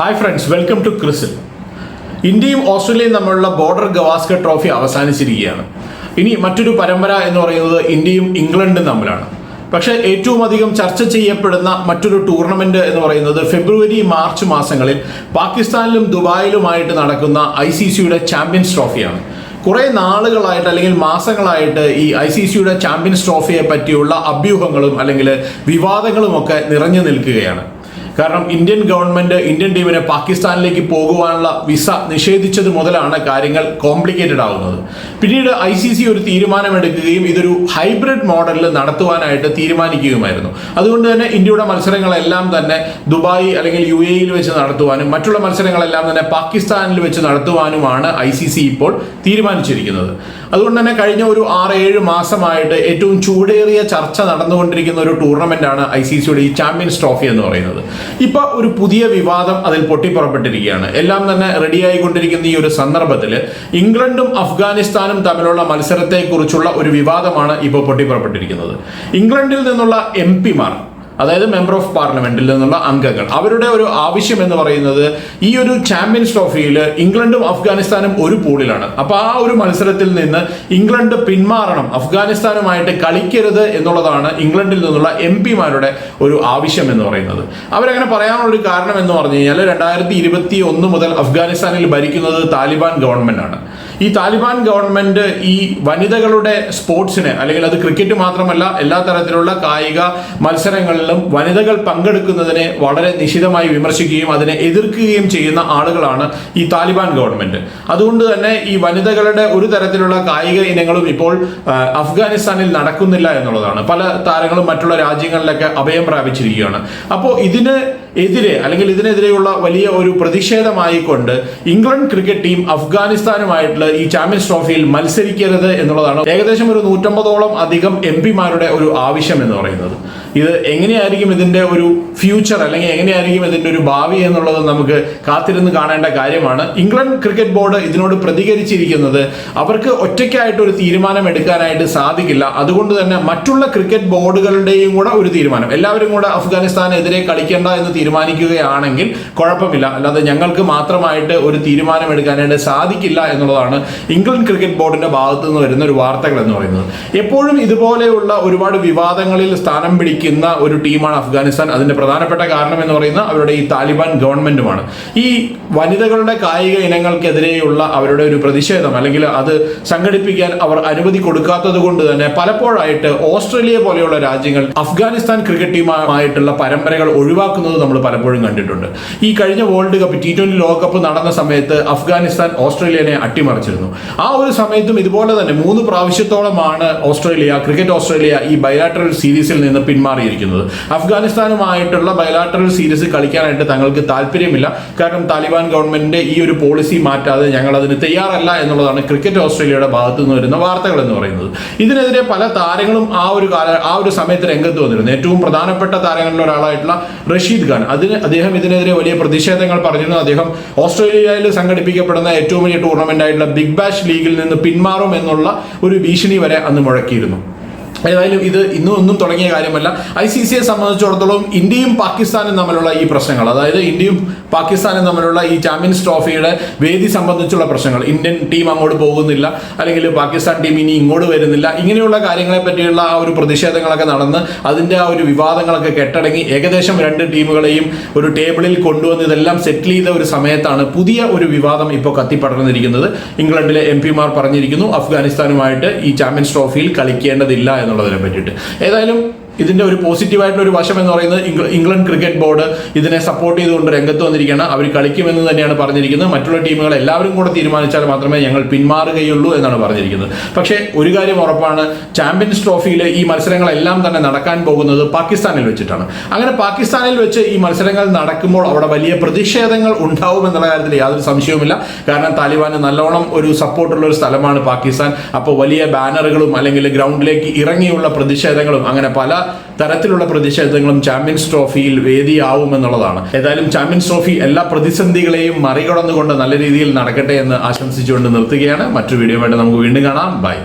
Hi friends welcome to ക്രിസിൽ ഇന്ത്യയും ഓസ്ട്രേലിയയും തമ്മിലുള്ള ബോർഡർ ഗവാസ്കർ ട്രോഫി അവസാനിച്ചിരിക്കുകയാണ്. ഇനി മറ്റൊരു പരമ്പര എന്ന് പറയുന്നത് ഇന്ത്യയും ഇംഗ്ലണ്ടും തമ്മിലാണ്. പക്ഷേ ഏറ്റവും അധികം ചർച്ച ചെയ്യപ്പെടുന്ന മറ്റൊരു ടൂർണമെന്റ് എന്ന് പറയുന്നത് ഫെബ്രുവരി മാർച്ച് മാസങ്ങളിൽ പാകിസ്ഥാനിലും ദുബായിലുമായിട്ട് നടക്കുന്ന ഐ സി സിയുടെ ചാമ്പ്യൻസ് ട്രോഫിയാണ് കുറേ നാളുകളായിട്ട് അല്ലെങ്കിൽ മാസങ്ങളായിട്ട് ഈ ഐ സി സിയുടെ ചാമ്പ്യൻസ് ട്രോഫിയെ പറ്റിയുള്ള അഭ്യൂഹങ്ങളും അല്ലെങ്കിൽ വിവാദങ്ങളും ഒക്കെ നിറഞ്ഞു നിൽക്കുകയാണ്. കാരണം ഇന്ത്യൻ ഗവൺമെന്റ് ഇന്ത്യൻ ടീമിനെ പാകിസ്ഥാനിലേക്ക് പോകുവാനുള്ള വിസ നിഷേധിച്ചത് മുതലാണ് കാര്യങ്ങൾ കോംപ്ലിക്കേറ്റഡ് ആവുന്നത്. പിന്നീട് ഐ സി സി ഒരു തീരുമാനമെടുക്കുകയും ഇതൊരു ഹൈബ്രിഡ് മോഡലിൽ നടത്തുവാനായിട്ട് തീരുമാനിക്കുകയുമായിരുന്നു. അതുകൊണ്ട് തന്നെ ഇന്ത്യയുടെ മത്സരങ്ങളെല്ലാം തന്നെ ദുബായ് അല്ലെങ്കിൽ യു എയിൽ വെച്ച് നടത്തുവാനും മറ്റുള്ള മത്സരങ്ങളെല്ലാം തന്നെ പാകിസ്ഥാനിൽ വെച്ച് നടത്തുവാനുമാണ് ഐ സി സി ഇപ്പോൾ തീരുമാനിച്ചിരിക്കുന്നത്. അതുകൊണ്ട് തന്നെ കഴിഞ്ഞ ഒരു ആറ് ഏഴ് മാസമായിട്ട് ഏറ്റവും ചൂടേറിയ ചർച്ച നടന്നുകൊണ്ടിരിക്കുന്ന ഒരു ടൂർണമെന്റാണ് ഐ സി സിയുടെ ഈ ചാമ്പ്യൻസ് ട്രോഫി എന്ന് പറയുന്നത്. ഇപ്പൊ ഒരു പുതിയ വിവാദം അതിൽ പൊട്ടിപ്പുറപ്പെട്ടിരിക്കുകയാണ്. എല്ലാം തന്നെ റെഡിയായിക്കൊണ്ടിരിക്കുന്ന ഈ ഒരു സന്ദർഭത്തിൽ ഇംഗ്ലണ്ടും അഫ്ഗാനിസ്ഥാനും തമ്മിലുള്ള മത്സരത്തെക്കുറിച്ചുള്ള ഒരു വിവാദമാണ് ഇപ്പോൾ പൊട്ടിപ്പുറപ്പെട്ടിരിക്കുന്നത്. ഇംഗ്ലണ്ടിൽ നിന്നുള്ള എം പിമാർ അതായത് മെമ്പർ ഓഫ് പാർലമെന്റിൽ നിന്നുള്ള അംഗങ്ങൾ. അവരുടെ ഒരു ആവശ്യം എന്ന് പറയുന്നത് ഈ ഒരു ചാമ്പ്യൻസ് ട്രോഫിയിൽ ഇംഗ്ലണ്ടും അഫ്ഗാനിസ്ഥാനും ഒരു പൂളിലാണ്. അപ്പൊ ആ ഒരു മത്സരത്തിൽ നിന്ന് ഇംഗ്ലണ്ട് പിന്മാറണം. അഫ്ഗാനിസ്ഥാനുമായിട്ട് കളിക്കരുത് എന്നുള്ളതാണ് ഇംഗ്ലണ്ടിൽ നിന്നുള്ള എം പിമാരുടെ ഒരു ആവശ്യം എന്ന് പറയുന്നത്. അവരങ്ങനെ പറയാനുള്ള ഒരു കാരണം എന്ന് പറഞ്ഞു കഴിഞ്ഞാൽ രണ്ടായിരത്തി ഇരുപത്തി ഒന്ന് മുതൽ അഫ്ഗാനിസ്ഥാനിൽ ഭരിക്കുന്നത് താലിബാൻ ഗവൺമെന്റ് ആണ് ഈ താലിബാൻ ഗവൺമെന്റ് ഈ വനിതകളുടെ സ്പോർട്സിനെ അല്ലെങ്കിൽ അത് ക്രിക്കറ്റ് മാത്രമല്ല എല്ലാ തരത്തിലുള്ള കായിക മത്സരങ്ങളിലും വനിതകൾ പങ്കെടുക്കുന്നതിനെ വളരെ നിശിതമായി വിമർശിക്കുകയും അതിനെ എതിർക്കുകയും ചെയ്യുന്ന ആളുകളാണ് ഈ താലിബാൻ ഗവൺമെന്റ് അതുകൊണ്ട് തന്നെ ഈ വനിതകളുടെ ഒരു തരത്തിലുള്ള കായിക ഇനങ്ങളും ഇപ്പോൾ അഫ്ഗാനിസ്ഥാനിൽ നടക്കുന്നില്ല എന്നുള്ളതാണ്. പല താരങ്ങളും മറ്റുള്ള രാജ്യങ്ങളിലൊക്കെ അഭയം പ്രാപിച്ചിരിക്കുകയാണ്. അപ്പോൾ ഇതിന് എതിരെ അല്ലെങ്കിൽ ഇതിനെതിരെയുള്ള വലിയ ഒരു പ്രതിഷേധമായിക്കൊണ്ട് ഇംഗ്ലണ്ട് ക്രിക്കറ്റ് ടീം അഫ്ഗാനിസ്ഥാനുമായിട്ടുള്ള ഈ ചാമ്പ്യൻസ് ട്രോഫിയിൽ മത്സരിക്കരുത് എന്നുള്ളതാണ് ഏകദേശം ഒരു നൂറ്റമ്പതോളം അധികം എം പിമാരുടെ ഒരു ആവശ്യം എന്ന് പറയുന്നത്. ഇത് എങ്ങനെയായിരിക്കും ഇതിന്റെ ഒരു ഫ്യൂച്ചർ അല്ലെങ്കിൽ എങ്ങനെയായിരിക്കും ഇതിന്റെ ഒരു ഭാവി എന്നുള്ളത് നമുക്ക് കാത്തിരുന്ന് കാണേണ്ട കാര്യമാണ്. ഇംഗ്ലണ്ട് ക്രിക്കറ്റ് ബോർഡ് ഇതിനോട് പ്രതികരിച്ചിരിക്കുന്നത് അവർക്ക് ഒറ്റയ്ക്കായിട്ട് ഒരു തീരുമാനം എടുക്കാനായിട്ട് സാധിക്കില്ല. അതുകൊണ്ട് തന്നെ മറ്റുള്ള ക്രിക്കറ്റ് ബോർഡുകളുടെയും കൂടെ ഒരു തീരുമാനം. എല്ലാവരും കൂടെ അഫ്ഗാനിസ്ഥാനെതിരെ കളിക്കേണ്ട എന്ന് തീരുമാനിക്കുകയാണെങ്കിൽ കുഴപ്പമില്ല. അല്ലാതെ ഞങ്ങൾക്ക് മാത്രമായിട്ട് ഒരു തീരുമാനം എടുക്കാനായിട്ട് സാധിക്കില്ല എന്നുള്ളതാണ് ഇംഗ്ലണ്ട് ക്രിക്കറ്റ് ബോർഡിന്റെ ഭാഗത്തു നിന്ന് വരുന്ന ഒരു വാർത്തകൾ എന്ന് പറയുന്നത്. എപ്പോഴും ഇതുപോലെയുള്ള ഒരുപാട് വിവാദങ്ങളിൽ സ്ഥാനം പിടിക്കുന്ന ഒരു ടീമാണ് അഫ്ഗാനിസ്ഥാൻ. അതിന്റെ പ്രധാനപ്പെട്ട കാരണം എന്ന് പറയുന്നത് അവരുടെ ഈ താലിബാൻ ഗവൺമെന്റുമാണ്. ഈ വനിതകളുടെ കായിക ഇനങ്ങൾക്കെതിരെയുള്ള അവരുടെ ഒരു പ്രതിഷേധം അല്ലെങ്കിൽ അത് സംഘടിപ്പിക്കാൻ അവർ അനുമതി കൊടുക്കാത്തത് കൊണ്ട് തന്നെ പലപ്പോഴായിട്ട് ഓസ്ട്രേലിയ പോലെയുള്ള രാജ്യങ്ങൾ അഫ്ഗാനിസ്ഥാൻ ക്രിക്കറ്റ് ടീമായിട്ടുള്ള പരമ്പരകൾ ഒഴിവാക്കുന്നത് നമ്മൾ പലപ്പോഴും കണ്ടിട്ടുണ്ട്. ഈ കഴിഞ്ഞ വേൾഡ് കപ്പ് ടി ട്വന്റി ലോകകപ്പ് നടന്ന സമയത്ത് അഫ്ഗാനിസ്ഥാൻ ഓസ്ട്രേലിയനെ അട്ടിമറിച്ചിരുന്നു. ആ ഒരു സമയത്തും ഇതുപോലെ തന്നെ മൂന്ന് പ്രാവശ്യത്തോളമാണ് ഓസ്ട്രേലിയ ക്രിക്കറ്റ് ഓസ്ട്രേലിയ ഈ ബയലാട്രൽ സീരീസിൽ നിന്ന് പിന്മാറിയിരിക്കുന്നത്. അഫ്ഗാനിസ്ഥാനുമായിട്ടുള്ള ബയലാട്രൽ സീരീസ് കളിക്കാനായിട്ട് തങ്ങൾക്ക് താല്പര്യമില്ല. കാരണം താലിബാൻ ഗവൺമെന്റിന്റെ ഈ ഒരു പോളിസി മാറ്റാതെ ഞങ്ങൾ അതിന് തയ്യാറല്ല എന്നുള്ളതാണ് ക്രിക്കറ്റ് ഓസ്ട്രേലിയയുടെ ഭാഗത്തു നിന്ന് വരുന്ന വാർത്തകൾ എന്ന് പറയുന്നത്. ഇതിനെതിരെ പല താരങ്ങളും ആ ഒരു കാല ആ ഒരു സമയത്ത് രംഗത്ത് വന്നിരുന്നു. ഏറ്റവും പ്രധാനപ്പെട്ട താരങ്ങളിൽ ഒരാളായിട്ടുള്ള റഷീദ് ഖാൻ. അതിന് അദ്ദേഹം ഇതിനെതിരെ വലിയ പ്രതിഷേധങ്ങൾ പറഞ്ഞിരുന്നു. അദ്ദേഹം ഓസ്ട്രേലിയയിൽ സംഘടിപ്പിക്കപ്പെടുന്ന ഏറ്റവും വലിയ ടൂർണമെന്റ് ആയിട്ടുള്ള ബിഗ് ബാഷ് ലീഗിൽ നിന്ന് പിന്മാറും എന്നുള്ള ഒരു ഭീഷണി വരെ അന്ന് മുഴക്കിയിരുന്നു. ഏതായാലും ഇത് ഇന്നും ഒന്നും തുടങ്ങിയ കാര്യമല്ല. ഐ സി സിയെ സംബന്ധിച്ചിടത്തോളം ഇന്ത്യയും പാകിസ്ഥാനും തമ്മിലുള്ള ഈ പ്രശ്നങ്ങൾ അതായത് ഇന്ത്യയും പാകിസ്ഥാനും തമ്മിലുള്ള ഈ ചാമ്പ്യൻസ് ട്രോഫിയുടെ വേദി സംബന്ധിച്ചുള്ള പ്രശ്നങ്ങൾ. ഇന്ത്യൻ ടീം അങ്ങോട്ട് പോകുന്നില്ല അല്ലെങ്കിൽ പാകിസ്ഥാൻ ടീം ഇനി ഇങ്ങോട്ട് വരുന്നില്ല. ഇങ്ങനെയുള്ള കാര്യങ്ങളെ പറ്റിയുള്ള ആ ഒരു പ്രതിഷേധങ്ങളൊക്കെ നടന്ന് അതിന്റെ ആ ഒരു വിവാദങ്ങളൊക്കെ കെട്ടടങ്ങി ഏകദേശം രണ്ട് ടീമുകളെയും ഒരു ടേബിളിൽ കൊണ്ടുവന്ന് ഇതെല്ലാം സെറ്റിൽ ചെയ്ത ഒരു സമയത്താണ് പുതിയ ഒരു വിവാദം ഇപ്പോൾ കത്തിപ്പടർന്നിരിക്കുന്നത്. ഇംഗ്ലണ്ടിലെ എം പിമാർ പറഞ്ഞിരിക്കുന്നു അഫ്ഗാനിസ്ഥാനുമായിട്ട് ഈ ചാമ്പ്യൻസ് ട്രോഫിയിൽ കളിക്കേണ്ടതില്ല എന്നുള്ളതിനെ പറ്റിയിട്ട്. ഏതായാലും ഇതിന്റെ ഒരു പോസിറ്റീവായിട്ടുള്ള ഒരു വശം എന്ന് പറയുന്നത് ഇംഗ്ല- ഇംഗ്ലണ്ട് ക്രിക്കറ്റ് ബോർഡ് ഇതിനെ സപ്പോർട്ട് ചെയ്തുകൊണ്ട് രംഗത്ത് വന്നിരിക്കുകയാണ്. അവർ കളിക്കുമെന്ന് തന്നെയാണ് പറഞ്ഞിരിക്കുന്നത്. മറ്റുള്ള ടീമുകൾ എല്ലാവരും കൂടെ തീരുമാനിച്ചാൽ മാത്രമേ ഞങ്ങൾ പിന്മാറുകയുള്ളൂ എന്നാണ് പറഞ്ഞിരിക്കുന്നത്. പക്ഷേ ഒരു കാര്യം ഉറപ്പാണ്. ചാമ്പ്യൻസ് ട്രോഫിയിൽ ഈ മത്സരങ്ങളെല്ലാം തന്നെ നടക്കാൻ പോകുന്നത് പാകിസ്ഥാനിൽ വെച്ചിട്ടാണ്. അങ്ങനെ പാകിസ്ഥാനിൽ വെച്ച് ഈ മത്സരങ്ങൾ നടക്കുമ്പോൾ അവിടെ വലിയ പ്രതിഷേധങ്ങൾ ഉണ്ടാവും എന്നുള്ള കാര്യത്തിൽ യാതൊരു സംശയവുമില്ല. കാരണം താലിബാന് നല്ലോണം ഒരു സപ്പോർട്ടുള്ള ഒരു സ്ഥലമാണ് പാകിസ്ഥാൻ. അപ്പോൾ വലിയ ബാനറുകളും അല്ലെങ്കിൽ ഗ്രൗണ്ടിലേക്ക് ഇറങ്ങിയുള്ള പ്രതിഷേധങ്ങളും അങ്ങനെ പല തരത്തിലുള്ള പ്രതിഷേധങ്ങളും ചാമ്പ്യൻസ് ട്രോഫിയിൽ വേദിയാവും എന്നുള്ളതാണ് ഏതായാലും ചാമ്പ്യൻസ് ട്രോഫി എല്ലാ പ്രതിസന്ധികളെയും മറികടന്നുകൊണ്ട് നല്ല രീതിയിൽ നടക്കട്ടെ എന്ന് ആശംസിച്ചുകൊണ്ട് നിർത്തുകയാണ്. മറ്റൊരു വീഡിയോ നമുക്ക് വീണ്ടും കാണാം. ബൈ.